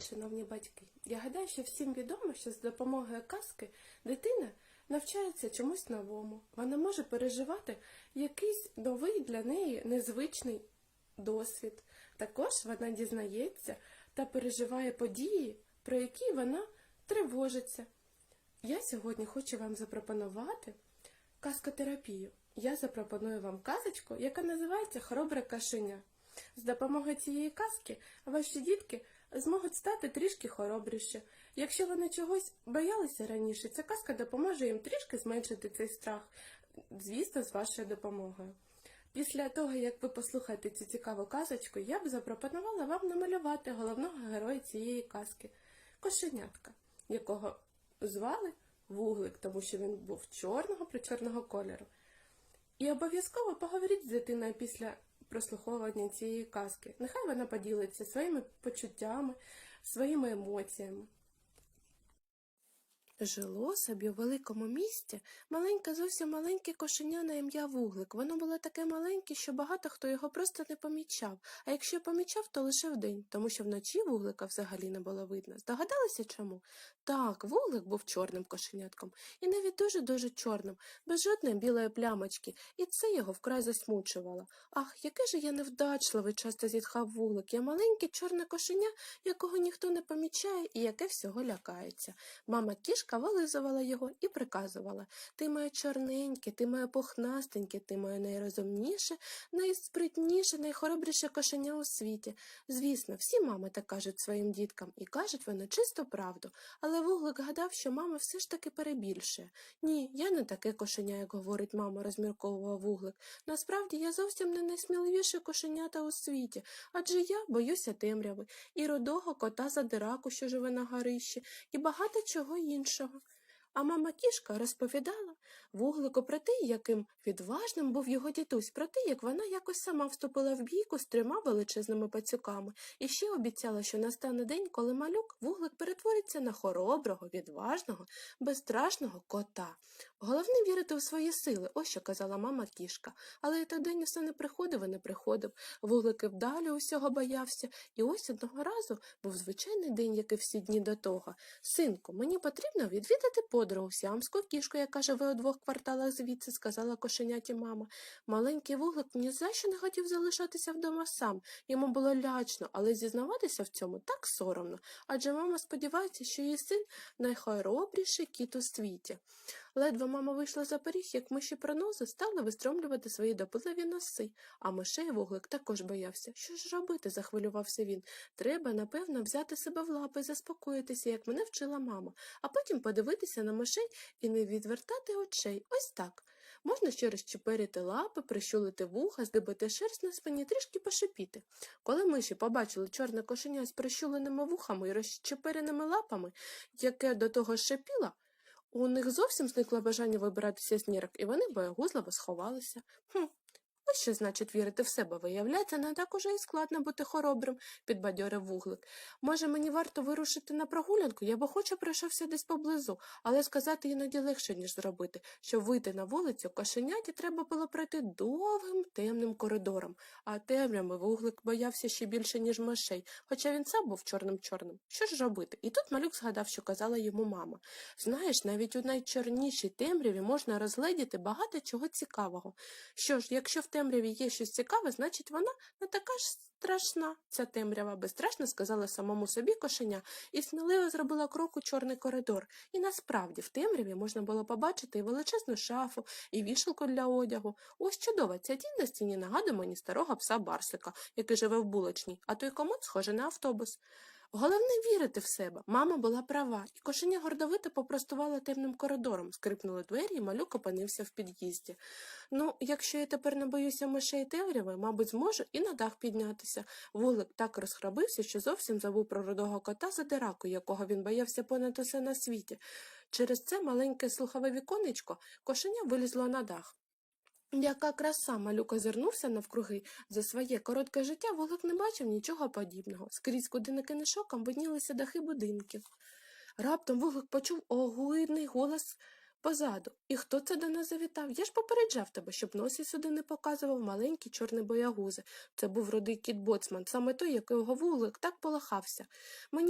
день, шановні батьки. Я гадаю, що всім відомо, що з допомогою казки дитина навчається чомусь новому. Вона може переживати якийсь новий для неї незвичний досвід. Також вона дізнається та переживає події, про які вона тривожиться. Я сьогодні хочу вам запропонувати казкотерапію. Я запропоную вам казочку, яка називається Хоробре кашеня. З допомогою цієї казки ваші дітки зможуть стати трішки хоробріше. Якщо вони чогось боялися раніше, ця казка допоможе їм трішки зменшити цей страх, звісно, з вашою допомогою. Після того, як ви послухаєте цю цікаву казочку, я б запропонувала вам намалювати головного героя цієї казки кошенятка, якого звали Вуглик, тому що він був чорного причорного кольору. І обов'язково поговоріть з дитиною після прослуховування цієї казки. Нехай вона поділиться своїми почуттями, своїми емоціями. Жило собі у великому місті маленьке, зовсім маленьке кошеня на ім'я Вуглик. Воно було таке маленьке, що багато хто його просто не помічав. А якщо помічав, то лише вдень, тому що вночі вуглика взагалі не було видно. Здогадалися чому? Так, вуглик був чорним кошенятком, і навіть дуже-дуже чорним, без жодної білої плямочки, і це його вкрай засмучувало. Ах, яке ж я невдачливий, часто зітхав вуглик. Я маленьке чорне кошеня, якого ніхто не помічає і яке всього лякається. Мама кішка вилизувала його і приказувала Ти моє чорненьке, ти моє пухнастеньке, ти моє найрозумніше, найспритніше, найхоробріше кошеня у світі. Звісно, всі мами так кажуть своїм діткам, і кажуть вони чисту правду. Але вуглик гадав, що мама все ж таки перебільшує. Ні, я не таке кошеня, як говорить мама, розмірковував вуглик. Насправді я зовсім не найсміливіше кошенята у світі, адже я боюся темряви, і рудого кота задираку, що живе на горищі, і багато чого іншого. show. А мама кішка розповідала вуглику про те, яким відважним був його дідусь, про те, як вона якось сама вступила в бійку з трьома величезними пацюками, і ще обіцяла, що настане день, коли малюк вуглик перетвориться на хороброго, відважного, безстрашного кота. Головне вірити у свої сили, ось що казала мама кішка. Але і той день усе не приходив і не приходив. Вуглик і вдалі усього боявся, і ось одного разу був звичайний день, як і всі дні до того. Синку, мені потрібно відвідати подругу сіамську кішку, яка живе у двох кварталах звідси, сказала кошеняті мама. Маленький вуглик ні за що не хотів залишатися вдома сам. Йому було лячно, але зізнаватися в цьому так соромно, адже мама сподівається, що її син найхоробріший кіт у світі. Ледве мама вийшла за поріг, як миші пронози стали вистромлювати свої допиливі носи, а мишей вуглик також боявся. Що ж робити? захвилювався він. Треба, напевно, взяти себе в лапи, заспокоїтися, як мене вчила мама, а потім подивитися на мишей і не відвертати очей. Ось так. Можна ще розчеперити лапи, прищулити вуха, здибити шерсть на спині, трішки пошипіти. Коли миші побачили чорне кошеня з прищуленими вухами і розчепереними лапами, яке до того шипіло, у них зовсім зникло бажання вибиратися з нірок, і вони боягузливо сховалися. Хм, ось що значить вірити в себе. Виявляється, не так уже і складно бути хоробрим, підбадьорив вуглик. Може, мені варто вирушити на прогулянку? Я б охоче пройшовся десь поблизу, але сказати іноді легше, ніж зробити. Щоб вийти на вулицю, кошеняті треба було пройти довгим темним коридором, а темрями вуглик боявся ще більше, ніж мишей, хоча він сам був чорним-чорним. Що ж робити? І тут малюк згадав, що казала йому мама. Знаєш, навіть у найчорнішій темряві можна розгледіти багато чого цікавого. Що ж, якщо в темряві є щось цікаве, значить вона не така ж страшна. Ця темрява безстрашно сказала самому собі кошеня і сміливо зробила крок у чорний коридор. І насправді в темряві можна було побачити і величезну шафу, і вішалку для одягу. Ось чудова ця тінь на стіні нагадує мені старого пса Барсика, який живе в булочній, а той комод схожий на автобус. Головне вірити в себе. Мама була права, і кошеня гордовито попростувала темним коридором, скрипнули двері, і малюк опинився в під'їзді. Ну, якщо я тепер не боюся мишей темряви, мабуть, зможу і на дах піднятися. Вулик так розхрабився, що зовсім забув про рудого кота задираку, якого він боявся понад усе на світі. Через це маленьке слухове віконечко кошеня вилізло на дах. Яка краса малюк озирнувся навкруги. За своє коротке життя Вулик не бачив нічого подібного. Скрізь, куди не кинеш оком, виднілися дахи будинків. Раптом Вулик почув огидний голос позаду. І хто це до нас завітав? Я ж попереджав тебе, щоб носі сюди не показував маленькі чорні боягузи. Це був рудий кіт боцман, саме той, якого Вулик так полахався. Мені